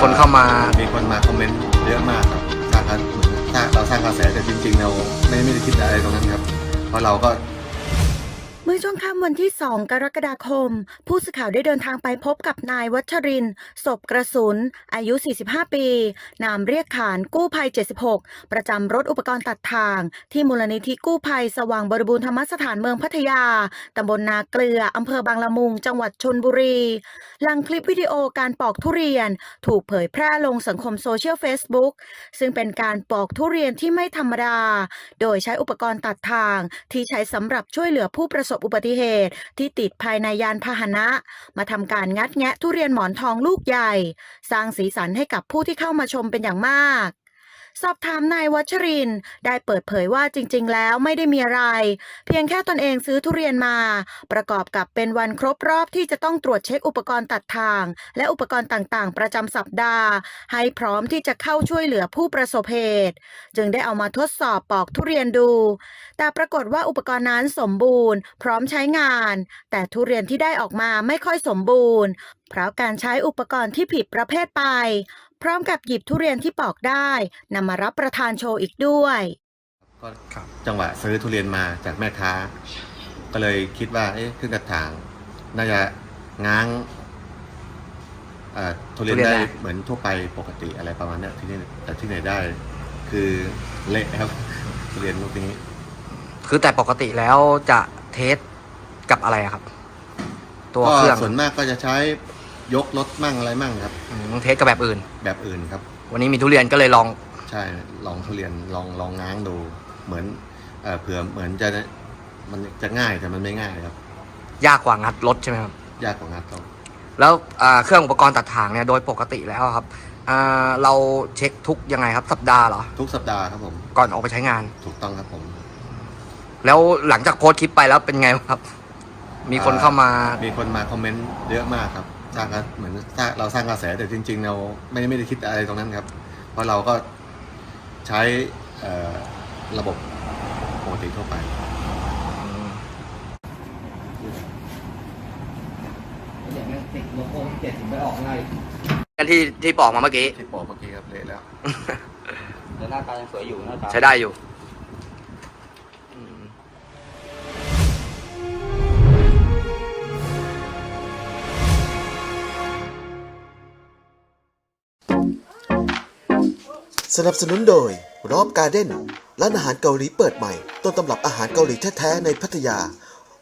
คนเข้ามามีคนมาคอมเมนต์เยอะมากครับสร้างกันเหมือนสร้างเราสร้างกระแสแต่จริงๆเราไม่ไม่ได้คิดอะไรตรงนั้นครับ เพราะเราก็ มื่อช่วงค่ำวันที่ 2 กรกฎาคม ผู้สื่อข่าวได้เดินทางไปพบกับนายวัชรินทรศพกระสุน อายุ 45 ปี นามเรียกขานกู้ภัย 76 ประจำรถอุปกรณ์ตัดทาง ที่มูลนิธิกู้ภัยสว่างบริบูรณ์ธรรมสถานเมืองพัทยา ตำบลนาเกลือ อำเภอบางละมุง จังหวัดชนบุรี หลังคลิปวิดีโอการปอกทุเรียน ถูกเผยแพร่ลงสังคมโซเชียลเฟซบุ๊กซึ่งเป็นการปอกทุเรียนที่ไม่ธรรมดา โดยใช้อุปกรณ์ตัดทางที่ใช้สำหรับช่วยเหลือผู้ประสบอุบัติเหตุ ที่ติดภายในยานพาหนะ มาทำการงัดแงะทุเรียนหมอนทองลูกใหญ่ สร้างสีสันให้กับผู้ที่เข้ามาชมเป็นอย่างมาก สอบถามนายวัชริน ได้เปิดเผยว่าจริงๆ แล้วไม่ได้มีอะไร เพียงแค่ตนเองซื้อทุเรียนมา ประกอบกับเป็นวันครบรอบที่จะต้องตรวจเช็คอุปกรณ์ตัดทาง และอุปกรณ์ต่างๆ ประจำสัปดาห์ ให้พร้อมที่จะเข้าช่วยเหลือผู้ประสบเหตุ จึงได้เอามาทดสอบปอกทุเรียนดู แต่ปรากฏว่าอุปกรณ์นั้นสมบูรณ์ พร้อมใช้งาน แต่ทุเรียนที่ได้ออกมาไม่ค่อยสมบูรณ์ เพราะการใช้อุปกรณ์ที่ผิดประเภทไป พร้อมกับหยิบทุเรียนที่ปอกได้นำมารับประทานโชว์อีกด้วย ก็ครับจังหวะซื้อทุเรียนมาจากแม่ค้า ก็เลยคิดว่าเอ๊ะขึ้นกระถาง น่าจะง้างเอ่อทุเรียนทุเรียนได้ได้ เหมือนทั่วไปปกติอะไรประมาณเนี้ยที่นี่แต่ที่ไหนได้ คือเละครับ ทุเรียนลูกนี้คือแต่ปกติแล้วจะเทสกับอะไรอะครับ ตัวก็เครื่องส่วนมากก็จะใช้ ยกรถมั่งอะไรมั่งครับ อืมเทสกับแบบอื่น แบบอื่นครับ วันนี้มีทุเรียนก็เลยลอง ใช่ลองทุเรียนลองลองง้างดู เหมือนเอ่อเผื่อเหมือนจะมันจะง่ายแต่มันไม่ง่ายครับ ยากกว่างัดรถใช่ไหมครับ ยากกว่างัดเขาแล้วอ่าเครื่องอุปกรณ์ตัดทางเนี่ยโดยปกติแล้วครับอ่าเราเช็คทุกยังไงครับสัปดาห์เหรอ ทุกสัปดาห์ครับผม ก่อนออกไปใช้งาน ถูกต้องครับผม แล้วหลังจากโพสต์คลิปไปแล้วเป็นไงครับ มีคนเข้ามา มีคนมาคอมเมนต์เยอะมากครับ สร้างกันเหมือนสร้างเราสร้างกระแสแต่จริง ๆ เราไม่ไม่ได้คิดอะไรตรงนั้นครับ เพราะเราก็ใช้ระบบปกติทั่วไปกันที่ที่ปอกมาเมื่อกี้ที่บอกเมื่อกี้ครับเละแล้วแต่หน้าตายังสวยอยู่หน้าตาใช้ได้อยู่ นับสนุนโดยรอบการ์เด้นร้านอาหารเกาหลีเปิดใหม่ ต้นตำรับอาหารเกาหลีแท้ๆในพัทยา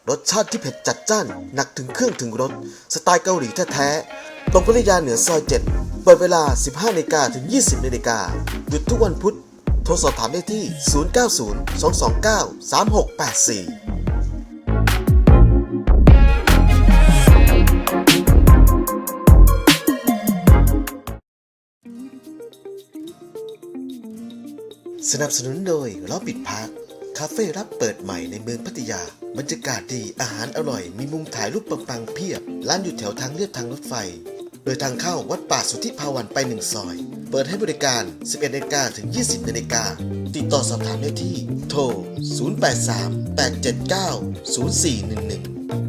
รสชาติที่เผ็ดจัดจ้าน หนักถึงเครื่องถึงรส สไตล์เกาหลีแท้ๆตรงพัทยาเหนือซอย7เปิดเวลา 15นาฬิกาถึง 20นาฬิกาหยุดทุกวันพุธ โทรสอบถามได้ที่ 090 229 3684 สนับสนุนโดยล้อปิดพาร์คคาเฟ่รับเปิดใหม่ในเมืองพัทยา บรรยากาศดีอาหารอร่อย มีมุมถ่ายรูปปังๆเพียบ ร้านอยู่แถวทางเลียบทางรถไฟ โดยทางเข้าวัดป่าสุทธิภาวันไปหนึ่งซอย เปิดให้บริการ 11นาฬิกาถึง 20นาฬิกาติดต่อสอบถามได้ที่ โทร 083 879 0411